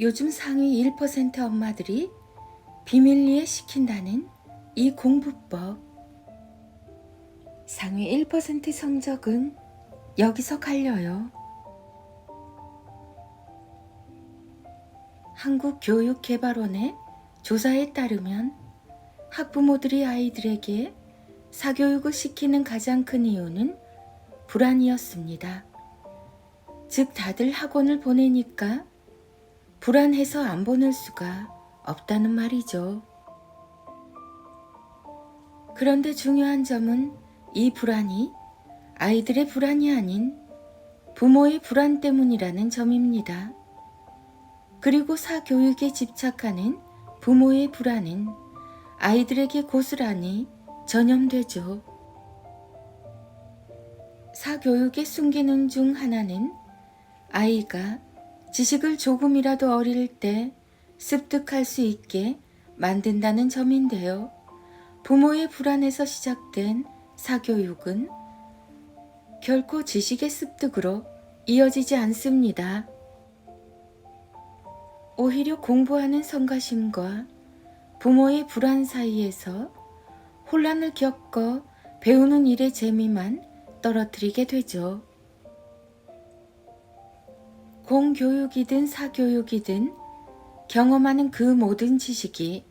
요즘 상위 1% 엄마들이 비밀리에 시킨다는 이 공부법. 상위 1% 성적은 여기서 갈려요. 한국교육개발원의 조사에 따르면 학부모들이 아이들에게 사교육을 시키는 가장 큰 이유는 불안이었습니다. 즉, 다들 학원을 보내니까 불안해서 안 보낼 수가 없다는 말이죠. 그런데 중요한 점은 이 불안이 아이들의 불안이 아닌 부모의 불안 때문이라는 점입니다. 그리고 사교육에 집착하는 부모의 불안은 아이들에게 고스란히 전염되죠. 사교육에 숨기는 중 하나는 아이가 지식을 조금이라도 어릴 때 습득할 수 있게 만든다는 점인데요. 부모의 불안에서 시작된 사교육은 결코 지식의 습득으로 이어지지 않습니다. 오히려 공부하는 성가심과 부모의 불안 사이에서 혼란을 겪어 배우는 일의 재미만 떨어뜨리게 되죠. 공교육이든 사교육이든 경험하는 그 모든 지식이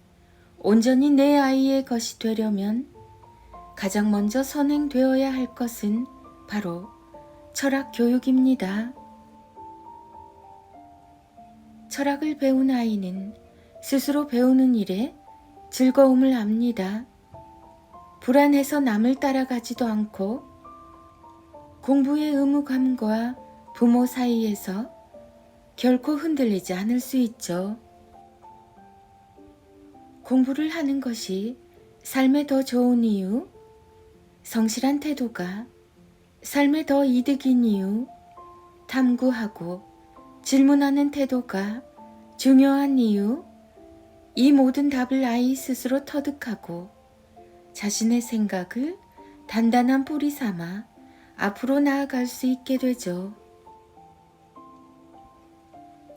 온전히 내 아이의 것이 되려면 가장 먼저 선행되어야 할 것은 바로 철학 교육입니다. 철학을 배운 아이는 스스로 배우는 일에 즐거움을 압니다. 불안해서 남을 따라가지도 않고 공부의 의무감과 부모 사이에서 결코 흔들리지 않을 수 있죠. 공부를 하는 것이 삶에 더 좋은 이유, 성실한 태도가 삶에 더 이득인 이유, 탐구하고 질문하는 태도가 중요한 이유, 이 모든 답을 아이 스스로 터득하고 자신의 생각을 단단한 뿌리 삼아 앞으로 나아갈 수 있게 되죠.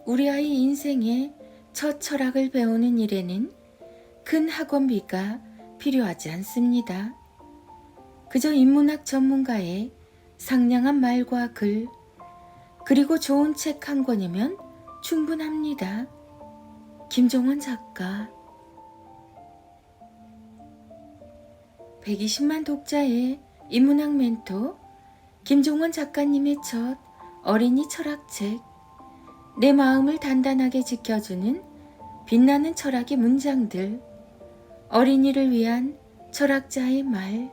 우리 아이 인생의 첫 철학을 배우는 일에는 큰 학원비가 필요하지 않습니다. 그저 인문학 전문가의 상냥한 말과 글, 그리고 좋은 책 한 권이면 충분합니다. 김종원 작가 120만 독자의 인문학 멘토 김종원 작가님의 첫 어린이 철학책 내 마음을 단단하게 지켜주는 빛나는 철학의 문장들 어린이를 위한 철학자의 말